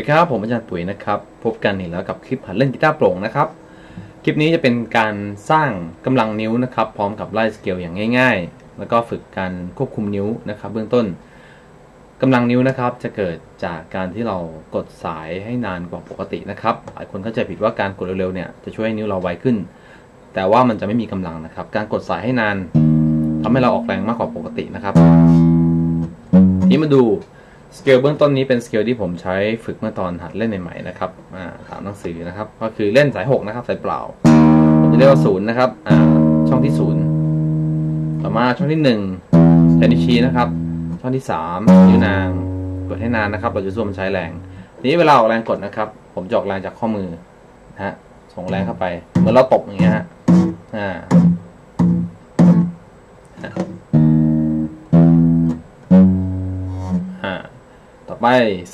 ดีครับ ผมอาจารย์ปุ๋ยนะครับ พบกันอีกแล้วกับคลิปหัดเล่นกีตาร์โปร่งนะครับ คลิปนี้จะเป็นการสร้างกำลังนิ้วนะครับ พร้อมกับไล่สเกลอย่างง่าย ๆ แล้วก็ฝึกการควบคุมนิ้วนะครับ เบื้องต้นกำลังนิ้วนะครับจะเกิดจากการที่เรากดสายให้นานกว่าปกตินะครับหลายคนเข้าใจผิดว่าการกดเร็วๆเนี่ยจะช่วยให้นิ้วเราไวขึ้น แต่ว่ามันจะไม่มีกำลังนะครับ การกดสายให้นานทำให้เราออกแรงมากกว่าปกตินะครับทีนี้มาดู สเกลเบื้องต้นนี้เป็นสเกลที่ผมใช้ฝึกเมื่อตอนหัดเล่นใหม่ๆนะครับอ่าตามหนังสือนะครับ ก็คือเล่นสายหกนะครับสายเปล่าผมจะเรียกว่าศูนย์นะครับอ่าช่องที่ศูนย์ต่อมาช่องที่หนึ่งใช้นิ้วชี้นะครับ ช่องที่สามนิ้วนางกดให้นานนะครับ เราจะสู้มันใช้แรงนี้เวลาออกแรงกดนะครับ ผมจะออกแรงจากข้อมือนะฮะส่งแรงเข้าไปเหมือนเราตบอย่างเงี้ยฮะอ่า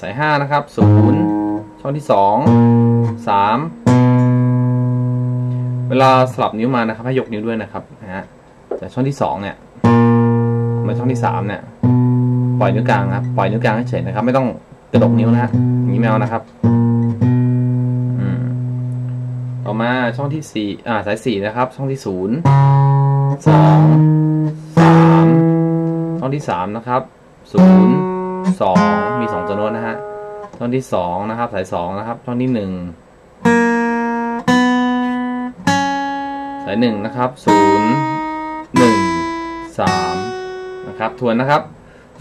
สายห้านะครับศูนย์ช่องที่สองสามเวลาสลับนิ้วมานะครับ ให้ยกนิ้วด้วยนะครับนะฮะจากช่องที่สองเนี่ยมาช่องที่สามเนี่ย ปล่อยนิ้วกลางครับ ปล่อยนิ้วกลางเฉยนะครับ ไม่ต้องกระดกนิ้วนะฮะอย่างนี้แมวนะครับอืมต่อมาช่องที่สี่อ่า สายสี่นะครับ ช่องที่ศูนย์สองสามช่องที่สามนะครับศูนย์ สองมีสองตัวโน้ตนะฮะช่องที่สองนะครับ สายสองนะครับช่องที่หนึ่งสายหนึ่งนะครับศูนย์หนึ่งสามนะครับทวนนะครับ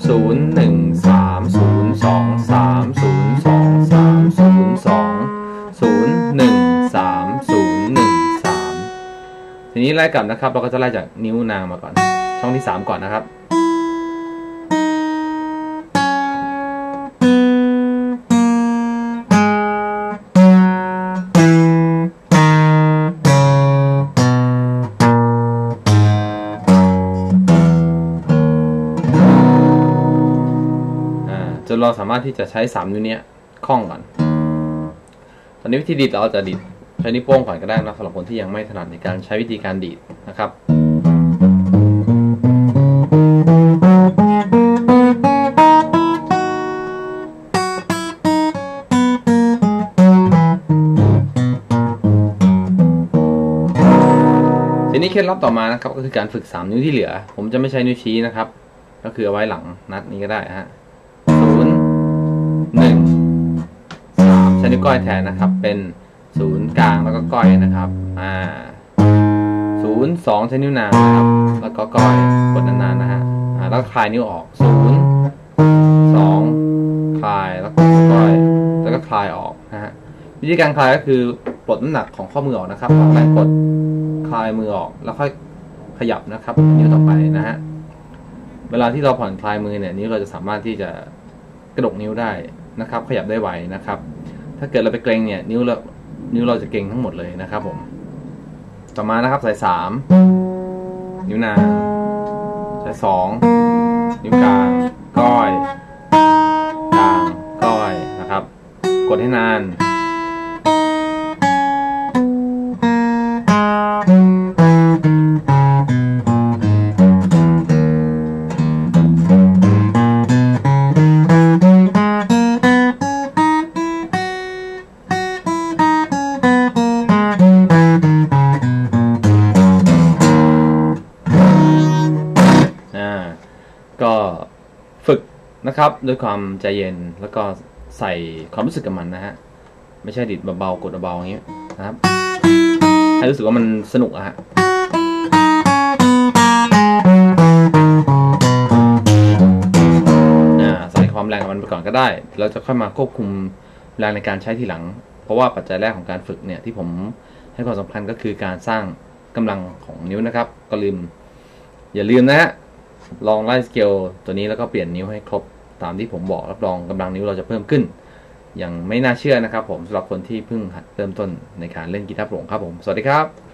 ศูนย์หนึ่งสามศูนย์สองสามศูนย์สองสามศูนย์สองศูนย์หนึ่งสามศูนย์หนึ่งสามทีนี้ไล่กลับนะครับ เราก็จะไล่จากนิ้วนางมาก่อน ช่องที่สามก่อนนะครับ นเราสามารถที่จะใช้สามนิ้วเนี้ยคล่องก่อน ตอนนี้วิธีดีดเราจะดีดใช้นิ้วโป้งก่อนก็ได้นะสำหรับคนที่ยังไม่ถนัดในการใช้วิธีการดีดนะครับทีนี้เคล็ดลับต่อมานะครับก็คือการฝึก 3 นิ้วที่เหลือ ผมจะไม่ใช้นิ้วชี้นะครับ ก็คือเอาไว้หลังนัดนี้ก็ได้ฮะ ช้นิ้วก้อยแทนนะครับ เป็นศูนย์กลางแล้วก็ก้อยนะครับ อ่าศูนย์สองใช้นิ้วนางนะครับ แล้วก็ก้อยกดนานๆนะฮะอ่าแล้วคลายนิ้วออกศูนย์สองคลายแล้วก็ก้อย แล้วก็คลายออกนะฮะวิธีการคลายก็คือปลดน้ำหนักของข้อมือออกนะครับออกแรงกดคลายมือออก แล้วค่อยขยับนะครับ นิ้วต่อไปนะฮะเวลาที่เราผ่อนคลายมือเนี่ยนิ้วเราจะสามารถที่จะกระดกนิ้วได้นะครับ ขยับได้ไวนะครับ ถ้าเกิดเราไปเกรงเนี่ยนิ้วเรานิ้วเราจะเกรงทั้งหมดเลยนะครับผม ต่อมานะครับสายสามนิ้วนางสายสองนิ้วกลางก้อยกลางก้อยนะครับ กดให้นาน นะครับด้วยความใจเย็นแล้วก็ใส่ความรู้สึกกับมันนะฮะไม่ใช่ดิดเบาๆกดเบาๆอย่างนี้นะครับ ให้รู้สึกว่ามันสนุกอะฮะอ่าใส่ความแรงกับมันไปก่อนก็ได้ เราจะค่อยมาควบคุมแรงในการใช้ทีหลัง เพราะว่าปัจจัยแรกของการฝึกเนี่ยที่ผมให้ความสำคัญก็คือการสร้างกำลังของนิ้วนะครับ ก็ลืม อย่าลืมนะฮะลองไล่สเกลตัวนี้แล้วก็เปลี่ยนนิ้วให้ครบ ตามที่ผมบอกรับรองกำลังนิ้วเราจะเพิ่มขึ้น อย่างไม่น่าเชื่อนะครับผมสำหรับคนที่เพิ่งหัดเริ่มต้นในการเล่นกีตาร์โปร่งครับผม สวัสดีครับ